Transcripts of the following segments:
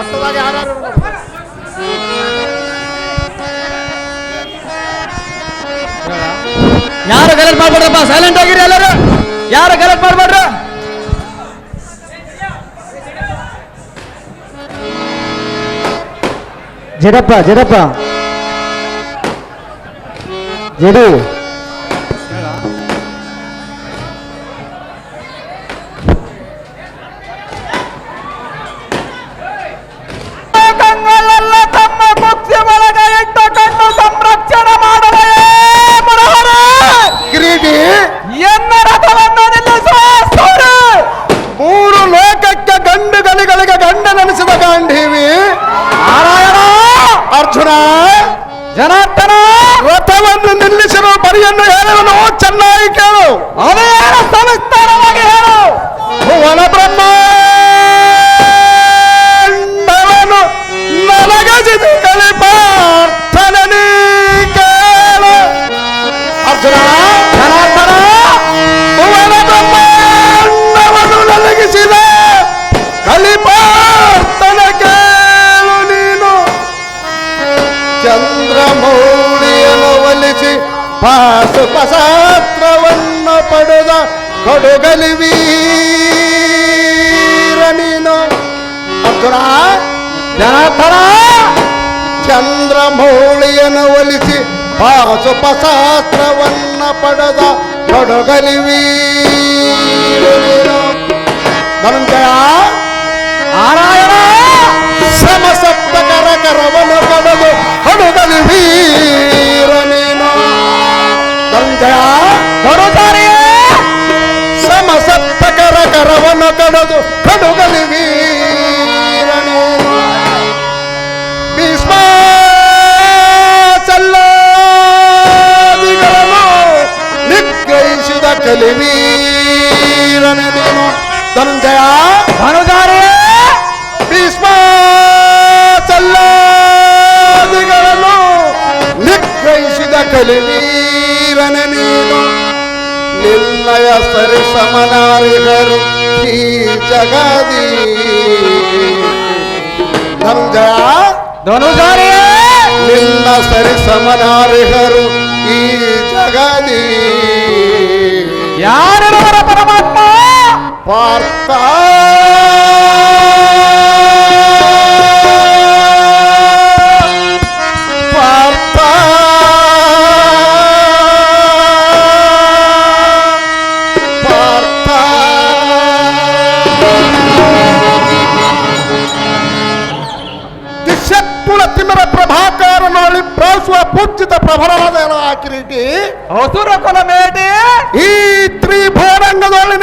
ಅಷ್ಟದಾಗ ಯಾರು ಯಾರು ಗಲಾಟೆ ಮಾಡ್ಬೇಡ್ರಪ್ಪ? ಸೈಲೆಂಟ್ ಆಗಿರಿ ಎಲ್ಲರೂ. ಯಾರು ಗಲಾಟೆ ಮಾಡ್ಬೇಡ್ರ? ಜಡಪ್ಪ ಜಡಪ್ಪ. ಜಡು. ಕೊಡುಗಲಿವೀರ ನೀನು ಧನಂಜಯ ನಾರಾಯಣ ಸಮಸಪ್ತಕರ ಕರವನು ಕಡದು ಹಡುಗಲಿ ವೀರ ನೀನು ಧನಂಜಯ ದೊಡುದಾರಿಯೇ ಸಮಸಪ್ತಕರ ಕರವನು ಕಡದು ಕಡುಗಲಿ ನಿಗ್ರಹಿಸಿದ ಕಲಿವೀರನ ನೀನು ಧನಂಜಯ ಧನುಧಾರಿಯೇ ಭೀಷ್ಮ ಚಲ್ಲಾದಿಗಳನ್ನು ನಿಗ್ರಹಿಸಿದ ಕಲಿವೀರನ ನೀನು ನಿನ್ನಯ ಸರಿ ಸಮನಾರಿಗರು ಈ ಜಗದಿ ಧನುಜಯ ಧನುಧಾರಿಯೇ ನಿನ್ನ ಸರಿ ಸಮನಾರಿಗರು ಈ ಜಗದಿ ಯಾರಿರುವರ ಪರಮಾತ್ಮ ಪಾರ್ಥ ಪಾರ್ಥ ಪಾರ್ಥ ದಿಶಕ್ಕುಳ ತಿಮ್ಮರ ಪ್ರಭಾಕಾರನಲ್ಲಿ ಪ್ರಾಸುವ ಪೂಜಿತ ಪ್ರಭರವಾದ ಕಿರೀಟಿ ಹಸುರ ಕುಲ ಮೇಟಿ ಈ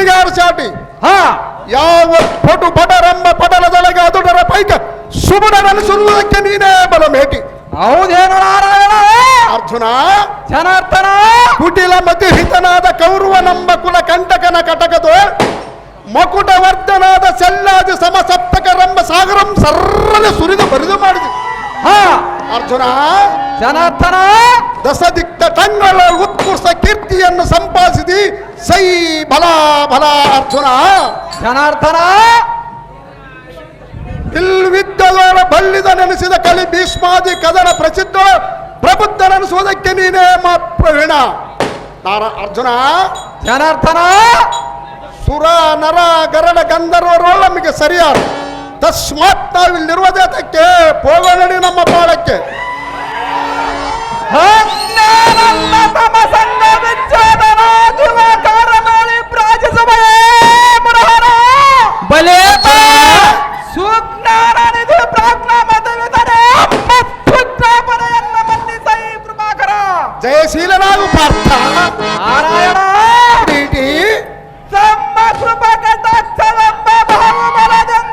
ಯಾರು ಸಾಟಿ ಹಾ. ಯಾವ ಪಟು ಪಟರಂಬ ಪಟಲದೊಳಗೆ ಅದುಡರ ಪೈಕ ಸುಬುಡನೆನಿಸುವುದಕ್ಕೆ ನೀನೇ ಬಲ ಮೇಟಿ ಹೌದೇನು ನಾರಾಯಣ? ಅರ್ಜುನ? ಜನಾರ್ದನ? ಕುಟಿಲ ಮತಿಹಿತನಾದ ಕೌರವನಂಬ ಕುಲ ಕಂಟಕನ ಕಟಕದು. ಮಕುಟವರ್ಧನಾದ ಸೆಲ್ಲಾದಿ ಸಮಸಪ್ತಕರಂಬ ಸಾಗರಂ ಸರ್ರನೆ ಸುರಿದು ಬರಿದು ಮಾಡಿದೆ. ಹಾ. ಅರ್ಜುನ ಜನಾರ್ದನ! ದಶದಿಕ್ತ ತಂಗಳ ಉತ್ಕೃಷ್ಟ ಕೀರ್ತಿಯನ್ನು ಸಂಪಾದಿಸಿದಿ. ಸೈ ಬಲ ಬಲ ಅರ್ಜುನ. ಜನಾರ್ದನ! ಬಿಲ್ವಿದ್ದದೋಳ ಬಲ್ಲಿದ ನೆನೆಸಿದ ಕಲಿ ಭೀಷ್ಮಾದಿ ಕದನ ಪ್ರಸಿದ್ಧ ಪ್ರಬುದ್ಧ ನೆನೆಸುವುದಕ್ಕೆ ನೀನೇ ಮಾತ್ರವೀಣ ನಾರ ಅರ್ಜುನ. ಜನಾರ್ದನ! ಸುರ ನರ ಗರಡ ಗಂಧರ್ವರು ನಮಗೆ ಸರಿಯಾದ ತಸ್ಮಾತ್ ನಾವಿಲ್ಲಿರುವುದೇತಕ್ಕೆ ಹೋಗೋಣಡಿ ನಮ್ಮ ಪಾಳಕ್ಕೆ ನನ್ನ ತಮ ಸಂಘ ವಿಚ್ಛೇದನ ದಿವಾಕಾರ ಮಾಡಿ ಪ್ರಾಜಿಸುವೆಯೇ ಮುರಹರ ಬಲೇ ಸುಜ್ಞಾನ ನಿಧಿ ಪ್ರಾಜ್ಞಾ ಮತವಿದರೆ ಪುತ್ರಾಪನೆಯನ್ನ ಮನ್ನಿಸೈ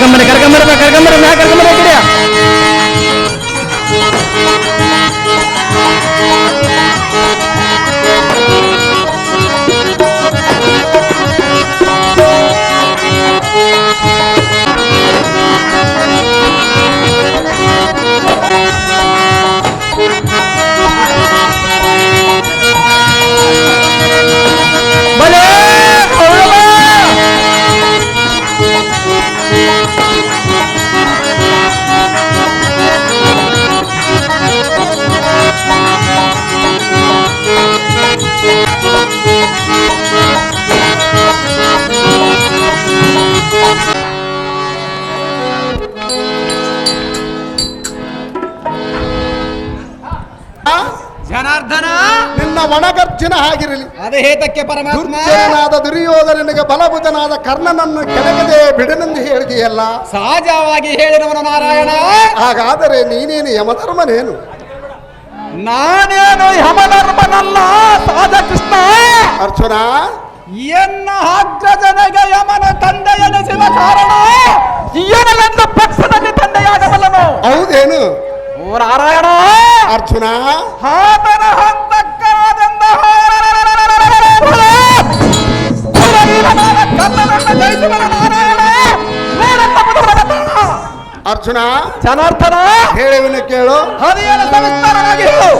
కరకంబరి కరకంబరి కరకంబరి కరకంబరి ಹಾಗಿರಲಿ ಅದೇ ಹೇತಕ್ಕೆ ಪರಮಾತ್ಮ ದುರ್ಯೋಧನನಿಗೆ ಬಲಭುಜನಾದ ಕರ್ಣನನ್ನು ಕೆಳಗದೆ ಬಿಡನೆಂದು ಹೇಳಿದೆಯಲ್ಲ? ಸಹಜವಾಗಿ ಹೇಳಿದವನು ನಾರಾಯಣ. ಹಾಗಾದರೆ ನೀನೇನು ಯಮಧರ್ಮನೇನು? ನಾನೇನು ಯಮಧರ್ಮನಲ್ಲ ಸಾಧ ಕೃಷ್ಣ. ಅರ್ಜುನ. ಎನ್ನ ಅಗ್ರಜನಿಗೆ ಯಮನ ತಂದೆ ಎನಿಸಿದ ಕಾರಣ? ಏನಲೆಂದು ಪಕ್ಷದಲ್ಲಿ ತಂದೆಯಾಗಬಲ್ಲನು? ಹೌದೇನು? ಓ ನಾರಾಯಣ. ಅರ್ಜುನ. ಆತನ ಹಂತಕ್ಕರಾದೆಂದ ಅರ್ಜುನ ಜನಾರ್ದನ ಹೇಳುವಿನ ಕೇಳು. ಹರಿಯನ ಸವಿಸ್ತಾರವಾಗಿ ಹೇಳು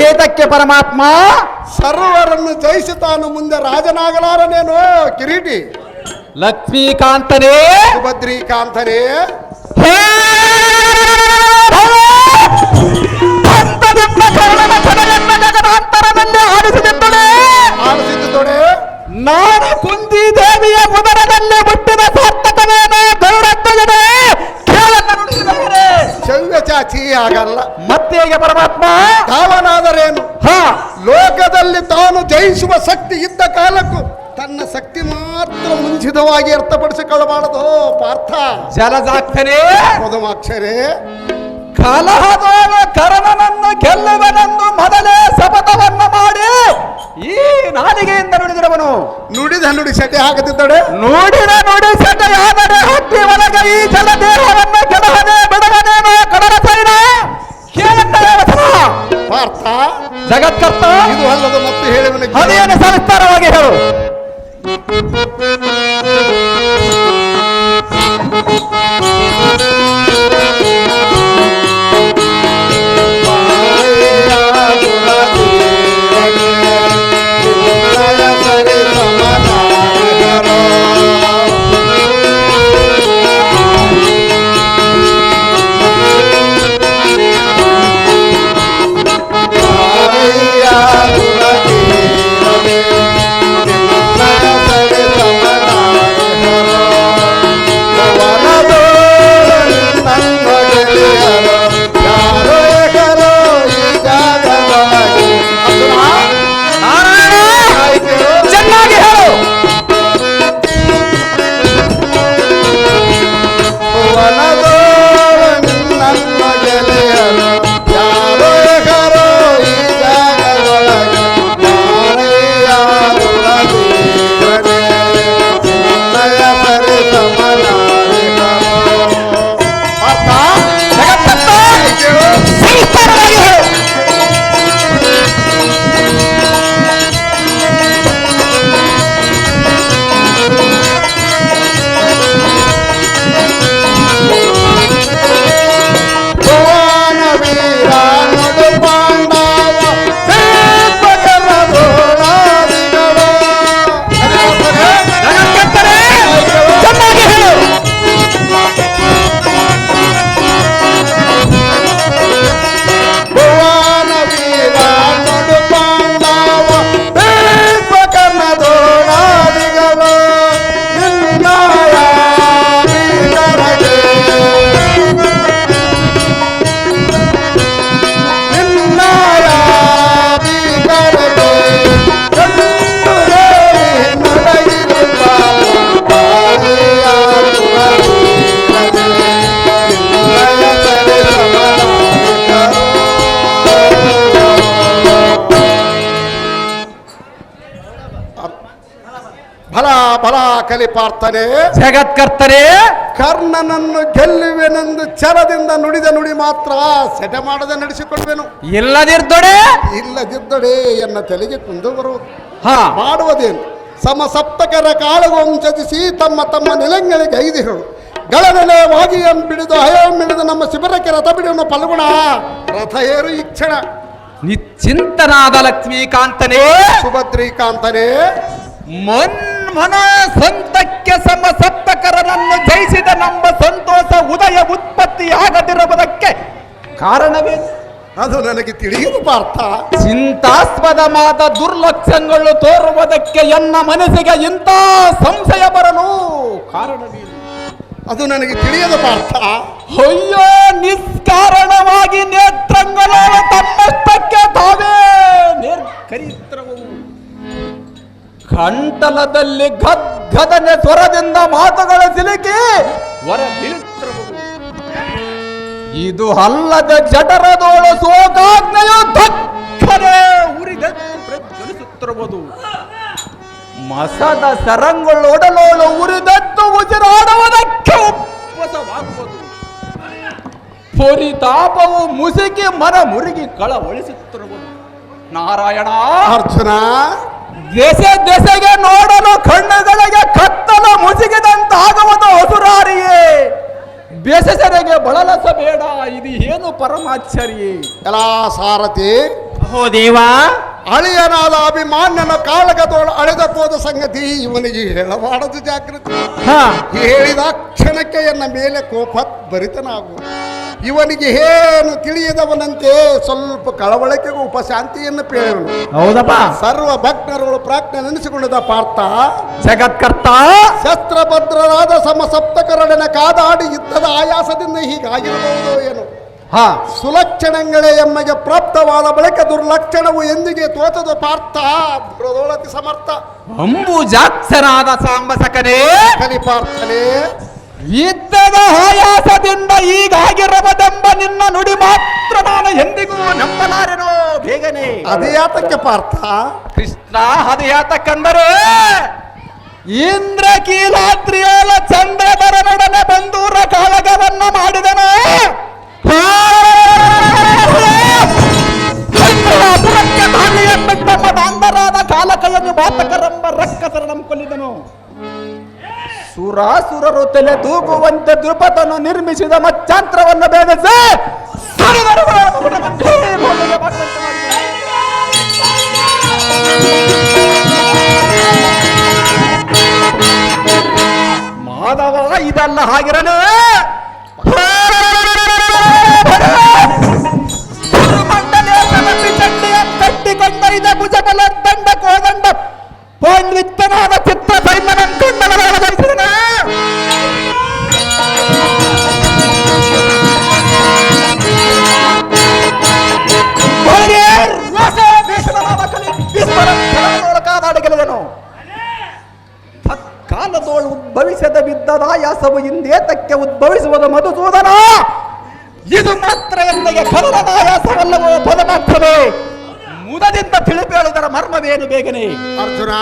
ಹೇತಕ್ಕೆ ಪರಮಾತ್ಮ? ಸರ್ವರನ್ನು ಜಯಿಸಿ ತಾನು ಮುಂದೆ ರಾಜನಾಗಲಾರನೇನೋ? ಕಿರೀಟಿ. ಲಕ್ಷ್ಮೀಕಾಂತನೇ. ಸುಭದ್ರೀಕಾಂತನೇ. ಹೇ ಭಕ್ತದಿಂದ ಕರ್ಣನ ಜಗದಾಂತರದಲ್ಲಿ ನಾನು ಕುಂದಿ ದೇವಿಯ ಉದರದಲ್ಲಿ ಹುಟ್ಟಿದ ಸಾರ್ಥಕವೇನೆ. ಚಾಚಿ ಆಗಲ್ಲ ಮತ್ತೆ ಪರಮಾತ್ಮ? ತಾವನಾದರೇನು ಹಾ. ಲೋಕದಲ್ಲಿ ತಾನು ಜಯಿಸುವ ಶಕ್ತಿ ಇದ್ದ ಕಾಲಕ್ಕೂ ತನ್ನ ಶಕ್ತಿ ಮಾತ್ರ ಮುಂಚಿತವಾಗಿ ಅರ್ಥಪಡಿಸಿಕೊಳ್ಳಬಾರದು ಪಾರ್ಥ. ಜಲಜಾಕ್ಷನೇ ಪದಮಾಕ್ಷರೇ ಕಲಹದೋಳ ಕರ್ಣನನ್ನು ಗೆಲ್ಲುವನನ್ನು ಮೊದಲೇ ಶಪಥವನ್ನು ಮಾಡಿ ಈ ನಾಲಿಗೆಯಿಂದ ನುಡಿದಿರುವನು. ನುಡಿದ ನುಡಿ ಸೆಟೆ ಹಾಕುತ್ತಿದ್ದಡೆ ನೋಡಿದ ನುಡಿ ಸಟೆಯಾದರೆ ಹಕ್ಕಿ ಒಳಗೆ ಈ ಜಗತ್ಕರ್ತ ಇದು ಅಲ್ಲದ ಮತ್ತೆ ಹೇಳುವ ಅದೇನು ಸವಿಸ್ತಾರವಾಗಿ ಹೇಳು. ಕಲಿಪಾರ್ಥನೆ ಜಗತ್ಕರ್ತರೇ. ಕರ್ಣನನ್ನು ಗೆಲ್ಲುವೆನೆಂದು ಚರದಿಂದ ನುಡಿದ ನುಡಿ ಮಾತ್ರ ಸೆಟ ಮಾಡದೆ ನಡೆಸಿಕೊಳ್ಳುವೆನು ಇಲ್ಲದಿರ್ದೊಡೆ ಇಲ್ಲದಿದ್ದೊಡೆ ಎನ್ನ ತಲೆಗೆ ಕುಂದು ಬರುವುದು. ಹಾ. ಮಾಡುವುದೇನು? ಸಮ ಸಪ್ತಕರ ಕಾಳಗೊಂಚದಿಸಿ ತಮ್ಮ ತಮ್ಮ ನಿಲಂಗಳಿಗೆ ಗಳನೆಲೆ ಗಳನೆಲೆವಾಗಿ ಬಿಡಿದು ಹಯಂ ಬಿಡಿದು ನಮ್ಮ ಶಿಬಿರಕ್ಕೆ ರಥ ಬಿಡುವನು ಪಲ್ಗುಣ. ರಥ ಏರು ಇಚ್ಛಣ. ನಿಶ್ಚಿಂತನಾದ ಲಕ್ಷ್ಮೀಕಾಂತನೇ. ಸುಭದ್ರಿಕಾಂತನೇ. ಮನ್ಮನ ಸಂತಕ್ಕೆ ಸಮ ಸಪ್ತಕರನನ್ನು ಜಯಿಸಿದ ನಮ್ಮ ಸಂತೋಷ ಉದಯ ಉತ್ಪತ್ತಿಯಾಗದಿರುವುದಕ್ಕೆ ಕಾರಣವೇನು ಅದು ನನಗೆ ತಿಳಿಯುವ ಪಾರ್ಥ. ಚಿಂತಾಸ್ಪದವಾದ ದುರ್ಲಕ್ಷ್ಯಗಳು ತೋರುವುದಕ್ಕೆ ಎನ್ನ ಮನಸ್ಸಿಗೆ ಇಂಥ ಸಂಶಯ ಬರಲು ಕಾರಣವೇನು ಅದು ನನಗೆ ತಿಳಿಯದ ಪಾರ್ಥ. ಅಯ್ಯೋ ನಿಷ್ಕಾರಣವಾಗಿ ನೇತ್ರಗಳ ತಮ್ಮಷ್ಟಕ್ಕೆ ತಾವೇ ನಿರ್ಕರಿತ್ರವು ಕಂಟಲದಲ್ಲಿ ಗದ್ಗದನೆ ಸ್ವರದಿಂದ ಮಾತುಗಳ ಸಿಲುಕಿ ವರ ಇದು ಅಲ್ಲದ ಜಠರದೋಳು ಸೋಕಾಗ್ನೆಯು ಧಕ್ಕನೆ ಉರಿದೆದ್ದು ಪ್ರಜ್ವಲಿಸುತ್ತಿರುವುದು. ಮಸದ ಸರಂಗಳು ಒಡಲೋಳು ಉರಿದದ್ದು ಉಸಿರಾಡುವುದಕ್ಕೆ ಉಪ್ಪಸವಾಗುವುದು ಪರಿತಾಪವು ಮುಸುಕಿ ಮನ ಮುರುಗಿ ಕಳವಳಿಸುತ್ತಿರುವುದು. ನಾರಾಯಣ! ಅರ್ಜುನ ದೆಸೆ ದೆಸೆಗೆ ನೋಡಲು ಕಣ್ಣುಗಳಿಗೆ ಕತ್ತಲು ಮುಸುಗಿದಂತಾಗುವುದು ಹಸುರಾರಿಯೇ. ಬೆಸೆಸರೆಗೆ ಬಳಲಸಬೇಡ ಇದು ಏನು ಪರಮಾಚಾರ್ಯ ಎಲ್ಲ ಸಾರಥಿ. ಓ ದೇವಾ. ಅಳಿಯನಾದ ಅಭಿಮಾನ್ಯನ ಕಾಳಗದೋಳು ಅಳೆದ ಹೋದ ಸಂಗತಿ ಇವನಿಗೆ ಹೇಳಬಾರದು ಜಾಗೃತಿ ಹೇಳಿದ ಕ್ಷಣಕ್ಕೆ ಎನ್ನ ಮೇಲೆ ಕೋಪ ಭರಿತನಾಗು. ಇವನಿಗೆ ಏನು ತಿಳಿಯದವನಂತೆ ಸ್ವಲ್ಪ ಕಳವಳಿಕೆಗೂ ಉಪಶಾಂತಿಯನ್ನು ಪೇಳನು ಹೌದಪ್ಪ. ಸರ್ವ ಭಕ್ತರುಗಳು ಪ್ರಾಜ್ಞೆ ನೆನೆಸಿಕೊಂಡಿದ್ದ ಪಾರ್ಥ ಜಗತ್ಕರ್ತ. ಶಸ್ತ್ರಭದ್ರರಾದ ಸಮಸಪ್ತಕರಡನ ಕಾದಾಡಿ ಯುದ್ಧದ ಆಯಾಸದಿಂದ ಹೀಗಾಗಿರಬಹುದು ಏನು. ಹಾ. ಸುಲಕ್ಷಣಗಳೇ ಎಮ್ಮಗೆ ಪ್ರಾಪ್ತವಾದ ಬಳಿಕ ದುರ್ಲಕ್ಷಣವು ಎಂದಿಗೆ ತೋತದ ಪಾರ್ಥ. ಪ್ರದೋಳತಿ ಸಮರ್ಥ. ಅಂಬುಜಾಕ್ಷರಾದ ಸಾಂಬಸಕನೇ. ಕಲಿಪಾರ್ಥನೆ ಯುದ್ಧದ ಆಯಾಸದಿಂದ ಈಗಾಗಿರಬದೆಂಬ ನಿನ್ನ ನುಡಿ ಮಾತ್ರ ನಾನು ಎಂದಿಗೂ ನಂಬಲಾರೆನೋ ಬೇಗನೆ. ಅದೇ ಯಾತಕ್ಕೆ ಪಾರ್ಥ. ಕೃಷ್ಣ ಹದಯಾತಕ್ಕಂದರೆ ಇಂದ್ರ ಕೀಲಾತ್ರಿಯೋಲ ಚಂದ್ರದರ ನಡನೆ ಬಂದೂರ ಕಾಳಗವನ್ನ ಮಾಡಿದನು. ಕಾಲಕಯನ್ನು ಬಾತಕರೆಂಬ ರಕ್ಕಸರನಂ ಕೊಲ್ಲಿದನು ಸುರಾಸುರರು ತಲೆ ತೂಗುವಂತೆ ದೃಪತನು ನಿರ್ಮಿಸಿದ ಮಚ್ಚಾಂತ್ರವನ್ನು ಭೇದಿಸಿ. ಮಾಧವ ಇದೆಲ್ಲ ಹಾಗಿರನು ಇದ ಭುಜಬಲ ದಂಡ ಕೋದಂಡ ಪಾಂಡಿತ್ಯನಾದ ಚಿತ್ರ ಗೆಲ್ಲದನು ಕಾಲದೋಳು ಉದ್ಭವಿಸದ ಬಿದ್ದದ ಯಾಸವು ಹಿಂದೇತಕ್ಕೆ ಉದ್ಭವಿಸುವುದು ಮಧುಸೂದನ. ಮರ್ಮವೇನು ಬೇಗನೆ ಅರ್ಜುನ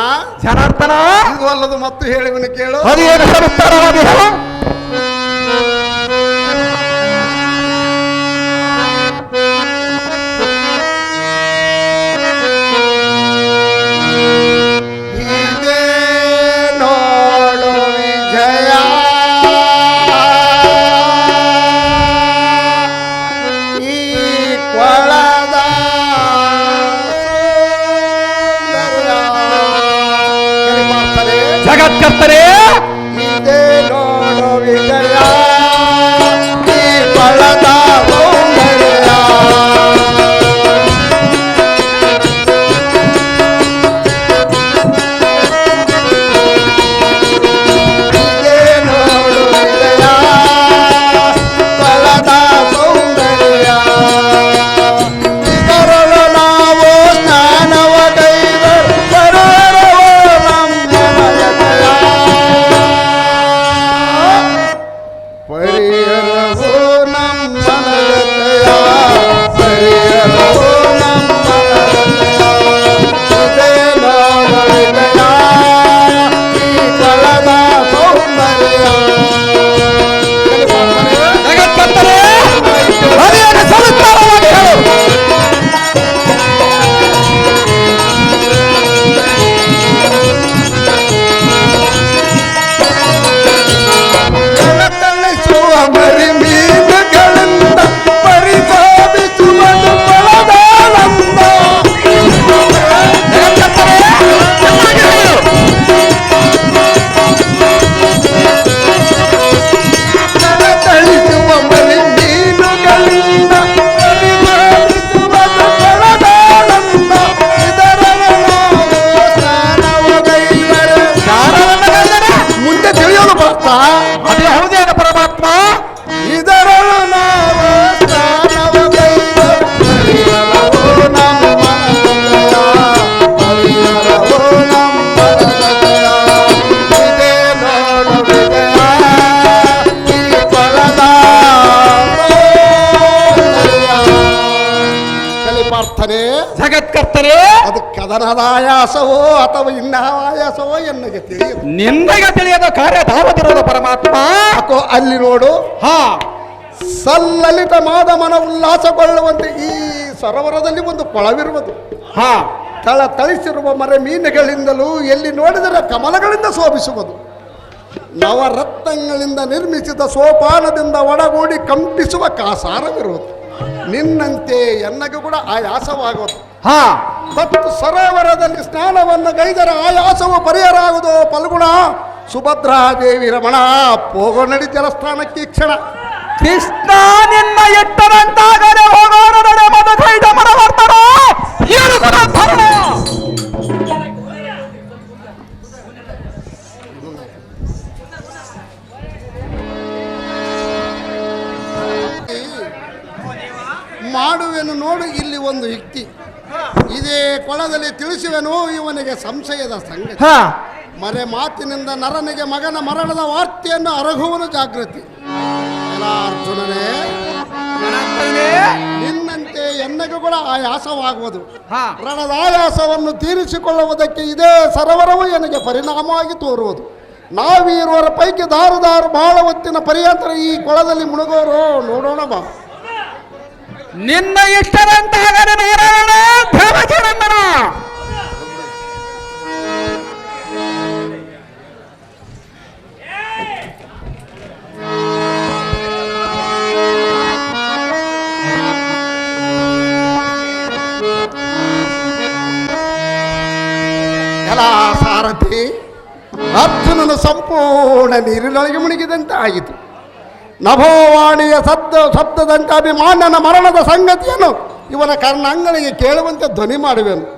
ಜನಾರ್ದನ ಇದು ಅಲ್ಲದು ಮತ್ತು ಹೇಳಿವನು ಕೇಳು ಅದೇನು ಸವಿಸ್ತಾರವಾಗಿ ಹೇಳು? ಸೌಂದರ್ಯ. ಸದನದ ಆಯಾಸವೋ ಅಥವಾ ಇನ್ನಾವ ಆಯಾಸವೋ ಎನ್ನಗೆ ತಿಳಿಯದು ನಿಂದಗೆ ತಿಳಿಯದ ಕಾರ್ಯ ಧಾವತಿರೋದು ಪರಮಾತ್ಮ. ಅಕೋ ಅಲ್ಲಿ ನೋಡು ಹಾ. ಸಲ್ಲಲಿತ ಮಾದ ಮನ ಉಲ್ಲಾಸಗೊಳ್ಳುವಂತೆ ಈ ಸರೋವರದಲ್ಲಿ ಒಂದು ಕೊಳವಿರುವುದು. ಹಾ. ತಳ ತಳಿಸಿರುವ ಮರೆ ಮೀನುಗಳಿಂದಲೂ ಎಲ್ಲಿ ನೋಡಿದರೆ ಕಮಲಗಳಿಂದ ಶೋಭಿಸುವುದು. ನವರತ್ನಗಳಿಂದ ನಿರ್ಮಿಸಿದ ಸೋಪಾನದಿಂದ ಒಡಗೂಡಿ ಕಂಪಿಸುವ ಕಾಸಾರವಿರುವುದು. ನಿನ್ನಂತೆ ಎನ್ನಗೂ ಕೂಡ ಆಯಾಸವಾಗುವುದು ಹಾ. ತಪ್ಪು ಸರೋವರದಲ್ಲಿ ಸ್ನಾನವನ್ನು ಗೈದರ ಆಯಾಸವು ಪರಿಹಾರ ಆಗುವುದು ಫಲ್ಗುಣ ಸುಭದ್ರಾದೇವಿ ರಮಣ ಹೋಗೋ ನಡಿ ಜಲಸ್ಥಾನಕ್ಕೆ ಕ್ಷಣ. ಕೃಷ್ಣ ನಿನ್ನ ಎಟ್ಟರಂತಾಗಲೇ ಹೋಗೋಣ ಮಾಡುವೆನು ನೋಡು ಇಲ್ಲಿ ಒಂದು ಯುಕ್ತಿ. ಇದೇ ಕೊಳದಲ್ಲಿ ತಿಳಿಸುವೆನು ಇವನಿಗೆ ಸಂಶಯದ ಸಂಗತಿ. ಹಾ. ಮರೆ ಮಾತಿನಿಂದ ನರನಿಗೆ ಮಗನ ಮರಣದ ವಾರ್ತೆಯನ್ನು ಅರಗುವನು ಜಾಗೃತಿ. ಎಲ್ಲ ಅರ್ಜುನನೇ ನಿನ್ನಂತೆ ಎನ್ನಗೂ ಕೂಡ ಆಯಾಸವಾಗುವುದು. ಹಾ. ರಣದ ಆಯಾಸವನ್ನು ತೀರಿಸಿಕೊಳ್ಳುವುದಕ್ಕೆ ಇದೇ ಸರೋವರವು ನನಗೆ ಪರಿಣಾಮವಾಗಿ ತೋರುವುದು. ನಾವೀರುವರ ಪೈಕಿ ದಾರು ದಾರು ಬಹಳ ಹೊತ್ತಿನ ಪರ್ಯಂತರ ಈ ಕೊಳದಲ್ಲಿ ಮುಳುಗೋರು ನೋಡೋಣ ಬಾ. ನಿನ್ನ ಇಷ್ಟರಂತಾಗರೆ ನಾರಾಯಣ ಧರ್ಮಚರಂದನ ಎಲ್ಲ ಸಾರಥಿ ಅರ್ಜುನನು ಸಂಪೂರ್ಣ ನೀರಿನೊಳಗೆ ಮುಳುಗಿದಂತೆ ಆಯಿತು ನಭೋವಾಣಿಯ ಶಬ್ದ ಶಬ್ದದಂತೆ ಅಭಿಮಾನನ ಮರಣದ ಸಂಗತಿಯನ್ನು ಇವನ ಕರ್ಣಾಂಗನಿಗೆ ಕೇಳುವಂತೆ ಧ್ವನಿ ಮಾಡುವೆನು.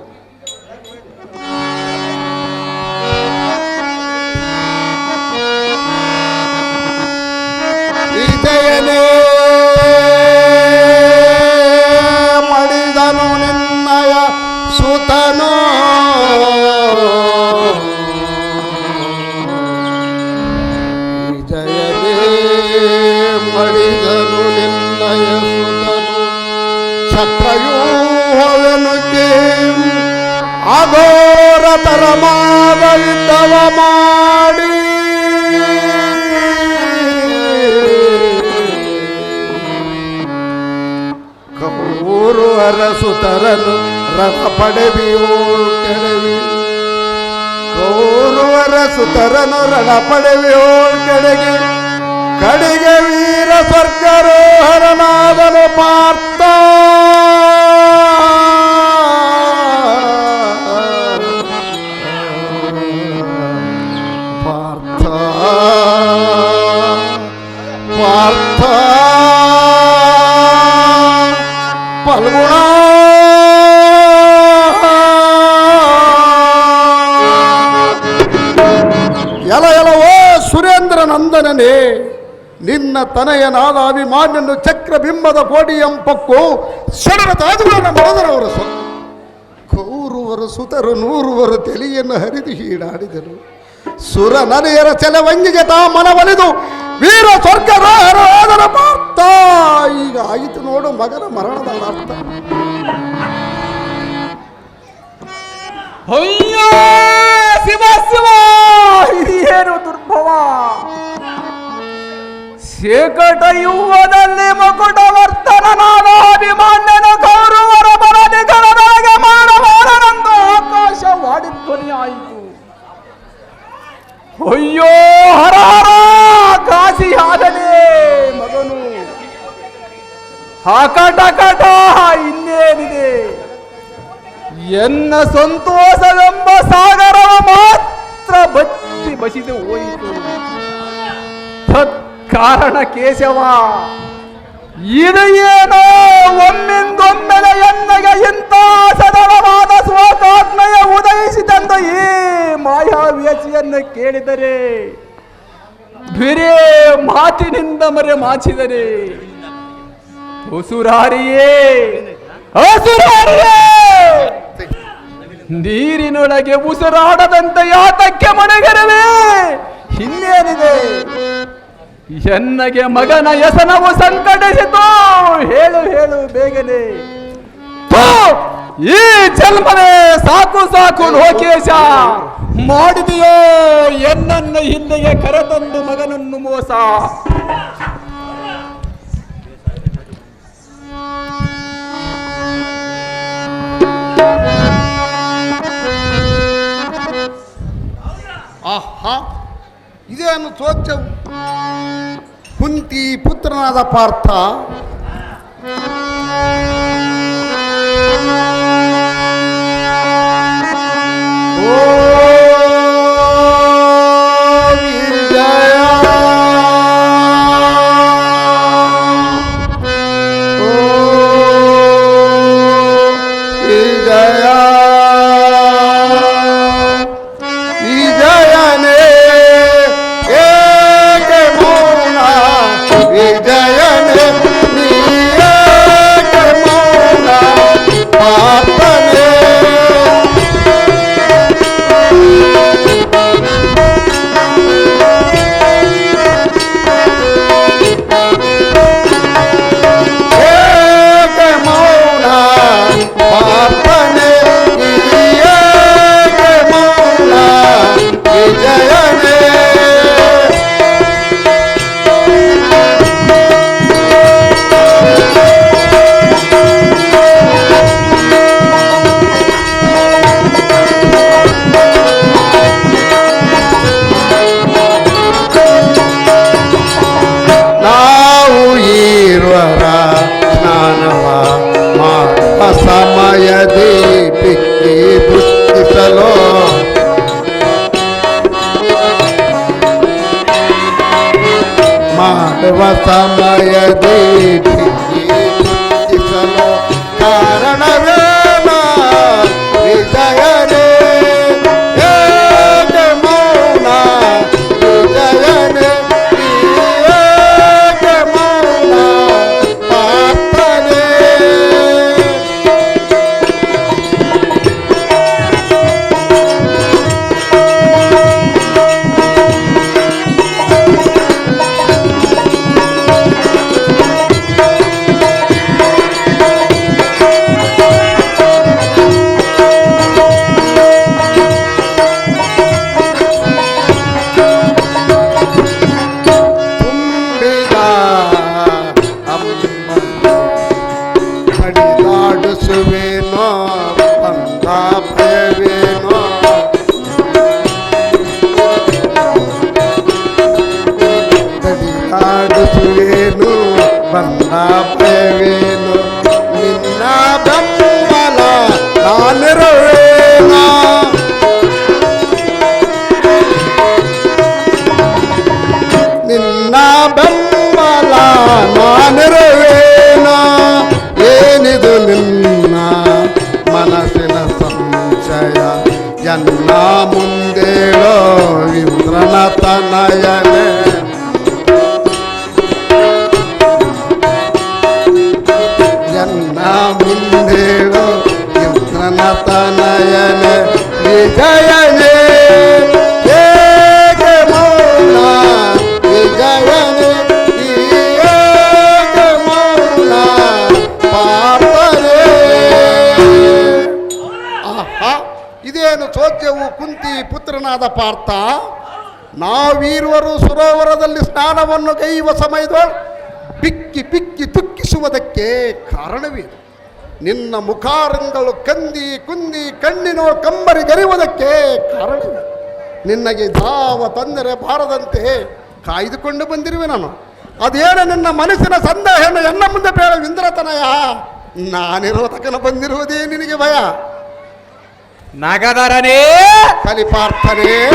ಅಘೋರ ತರಮಾದ ಮಾಡಿ ಕಪೂರು ಅರಸು ತರನು ರಥ ಪಡೆವಿಯೋ ಕೆಡವಿ. ಕೌರು ಅರಸು ತರನು ರಣ ಪಡೆವಿಯೋ ಕೆಳಗೆ ಕಡೆಗೆ ವೀರ ಸ್ವರ್ಗರೋಹರನಾದನು ಪಾರ್ಥ. ನಂದನನೇ ನಿನ್ನ ತನಯನಾದ ಅಭಿಮಾನ್ಯನು ಚಕ್ರಬಿಂಬದ ಕೋಡಿಯಂಪಕ್ಕು ಸಡಲ ತಾಜುಗಳನ್ನು ಮರದರವರು ಸ್ವ ಕೌರುವರು ಸುತರು ನೂರುವರು ತೆಲಿಯನ್ನು ಹರಿದು ಹೀಡಾಡಿದರು. ಸುರ ನನೆಯರ ಚೆಲವಂಗಿಗೆ ತಾ ಮನವಲಿದು ವೀರ ಸ್ವರ್ಗರಾಹರ ಪಾರ್ಥ. ಈಗ ಆಯಿತು ನೋಡು ಮಗನ ಮರಣದ ಅರ್ಥ. ಶೇಕಟ ಮುಕುಟವರ್ತನಾದ ಅಭಿಮಾನ್ಯನ ಕೌರವರ ಬರದಿಗಳ ಮಾಡಬಾರನೆಂದು ಆಕಾಶ ಆಕಾಶವಾಡಿ ಧ್ವನಿಯಾಯಿತು. ಅಯ್ಯೋ, ಹರ ಹರ ಕಾಶಿಯಾಗಲೇ ಮಗನು. ಹಾಕಟಕಟ ಇನ್ನೇನಿದೆ? ಎನ್ನ ಸಂತೋಷವೆಂಬ ಸಾಗರ ಮಾತ್ರ ಬತ್ತಿ ಬಸಿದು ಹೋಯಿತು. ತತ್ಕಾರಣ ಕೇಶವ. ಇದು ಏನೋ ಒಮ್ಮಿಂದೊಮ್ಮೆಲೆ ಎನ್ನಗೆ ಇಂಥ ಸದಲವಾದ ಸ್ವಕಾತ್ಮೆಯ ಉದಯಿಸಿದಂತ ಈ ಮಾಯಾವ್ಯಸಿಯನ್ನು ಕೇಳಿದರೆ ಬೇರೆ ಮಾತಿನಿಂದ ಮರೆ ಮಾಚಿದರೆ. ಉಸುರಾರಿಯೇ ನೀರಿನೊಳಗೆ ಉಸಿರಾಡದಂತೆ ಯಾತಕ್ಕೆ ಮನೆಗರವೇ ಇನ್ನೇನಿದೆ? ಎನ್ನಗೆ ಮಗನ ಯಸನವು ಸಂಕಟಿಸಿತು. ಹೇಳು ಹೇಳು ಬೇಗನೆ! ಈ ಜನ್ಮನೆ ಸಾಕು ಸಾಕು ಲೋಕೇಶ. ಮಾಡಿದೆಯೋ ಎನ್ನನ್ನ ಹಿಂದೆಗೆ ಕರೆತಂದು ಮಗನನ್ನು ಮೋಸ. ಆಹಾ. ಇದೇನು ಚೋದ್ಯವು ಕುಂತಿ ಪುತ್ರನಾದ ಪಾರ್ಥ? ಇಂದ್ರನ ತನಯನೇ ಎನ್ನ ಮುಂದೇಳೋ ಇಂದ್ರನ ತನಯನೇ ವಿಜಯನೇ ಏಕೆ ಮೌನ ವಿಜಯನೇ ಏಕೆ ಮೌನ ಪಾಪನೇ ಆಹಾ ಇದೇನು ಚೋದ್ಯವು ಕುಂತಿ ಪುತ್ರನಾದ ಪಾರ್ಥ ನಾವೀರ್ವರು ಸರೋವರದಲ್ಲಿ ಸ್ನಾನವನ್ನು ಕೈಯುವ ಸಮಯದೊಳಗೆ ಬಿಕ್ಕಿ ಬಿಕ್ಕಿ ತುಕ್ಕಿಸುವುದಕ್ಕೆ ಕಾರಣವೇನು? ನಿನ್ನ ಮುಖಾರಂಗಳು ಕಂದಿ ಕುಂದಿ ಕಣ್ಣಿನೋ ಕಂಬರಿ ಗರಿಯುವುದಕ್ಕೆ ಕಾರಣವೇ ನಿನ್ನಗೆ ಯಾವ ತೊಂದರೆ ಬಾರದಂತೆ ಕಾಯ್ದುಕೊಂಡು ಬಂದಿರುವೆ ನಾನು. ಅದೇನು ನಿನ್ನ ಮನಸ್ಸಿನ ಸಂದೇಹನ ಎನ್ನ ಮುಂದೆ ಬೇಡ ಇಂದ್ರತನಯ ನಾನಿರುವ ತಕನ ಬಂದಿರುವುದೇ ನಿನಗೆ ಭಯ. ನಗದರನೇ ಕಲಿಪಾರ್ಥನೇ!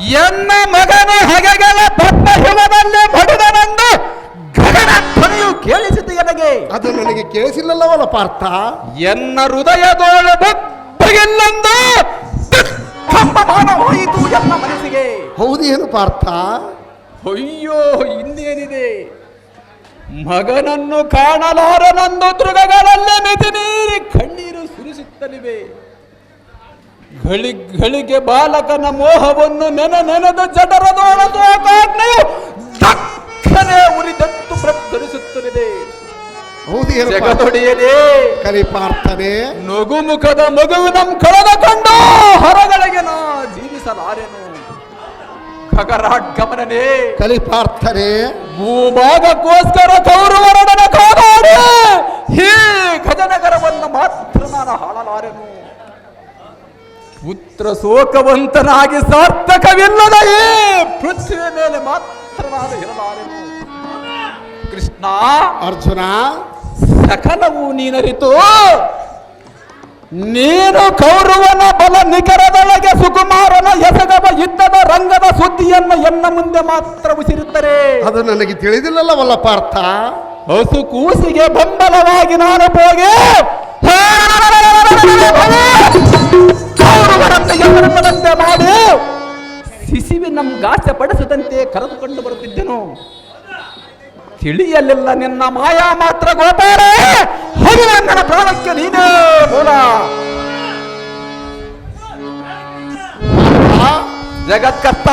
ಎನ್ನ ಮಗನ ಹಗೆಗಳ ಬದ್ಧ ಹಿಮದಲ್ಲಿ ಬಡಿದನೆಂದು ಗಗನ ಧ್ವನಿಯು ಕೇಳಿಸಿತು ಎನಗೆ? ಅದು ನನಗೆ ಕೇಳಿಸಿಲ್ಲವಲ್ಲ ಪಾರ್ಥ? ಎನ್ನ ಹೃದಯದೊಳ ಬಗ್ಗಿല്ലെಂದು ಕಂಬಮಾನ ಹೋಯಿತು ಎನ್ನ ಮನಸ್ಸಿಗೆ? ಹೌದೇನು ಪಾರ್ಥ? ಅಯ್ಯೋ ಇನ್ನೇನಿದೆ? ಮಗನನ್ನು ಕಾಣಲಾರನಂದು ತೃಗಗಳಲ್ಲಿ ಮಿತಿ ನೀರಿ ಕಣ್ಣೀರು ಸುರಿಸುತ್ತಲಿವೆ. ಘಳಿ ಘಳಿಗೆ ಬಾಲಕನ ಮೋಹವನ್ನು ನೆನ ನೆನೆದ ಜಠರದೋಳದು ದಕ್ಕನೆ ಉರಿದತ್ತು ಪ್ರಜ್ವಲಿಸುತ್ತಲಿದೆ ಕಲಿಪಾರ್ಥನೆ ನಗು ಕಲಿಪಾರ್ಥನೆ ನಗುಮುಖದ ನಮ್ ಕಳೆದ ಕಂಡು ಹೊರಗಳಿಗೆ ನಾ ಜೀವಿಸಲಾರೆನು. ಖಗರಾಡ್ಗಮನನೇ ಕಲಿಪಾರ್ಥನೆ ಭೂಭಾಗಕ್ಕೋಸ್ಕರ ಕೌರವರೊಡನೆ ಕಾದಾಡಿ ಹೀ ಖಜನಗರವನ್ನು ಮಾತ್ರ ನಾನು ಹಾಳಲಾರೆನು. ಪುತ್ರ ಶೋಕವಂತನಾಗಿ ಸಾರ್ಥಕವಿಲ್ಲದ ಪೃಥ್ವಿಯ ಮೇಲೆ ಮಾತ್ರ ಕೃಷ್ಣ ಅರ್ಜುನ ಸಕಲವು ನೀನರಿತು. ನೀನು ಕೌರವನ ಬಲ ನಿಖರದೊಳಗೆ ಸುಕುಮಾರನ ಎಸಗವ ಯುದ್ಧದ ರಂಗದ ಸುದ್ದಿಯನ್ನು ಎನ್ನ ಮುಂದೆ ಮಾತ್ರ ಉಸಿರುತ್ತಾರೆ ಅದು ನನಗೆ ತಿಳಿದಿಲ್ಲವಲ್ಲ ಪಾರ್ಥ ಹಸು ಕೂಸಿಗೆ ಬೆಂಬಲವಾಗಿ ನಾನು ಹೋಗಿ. ಕರ್ಮದಂತೆ ಮಾಡಿ. ನಮ್ ನಮ್ಗಾಸೆ ಪಡಿಸದಂತೆ ಕರೆದುಕೊಂಡು ಬರುತ್ತಿದ್ದನು. ತಿಳಿಯಲಿಲ್ಲ ನಿನ್ನ ಮಾಯಾ ಮಾತ್ರ ಗೋಪಾಲ. ಹರಿರಂಗನ ಪ್ರಾಣಕ್ಕೆ ನೀನೇ ಮೂಲ. ಜಗತ್ಕರ್ತ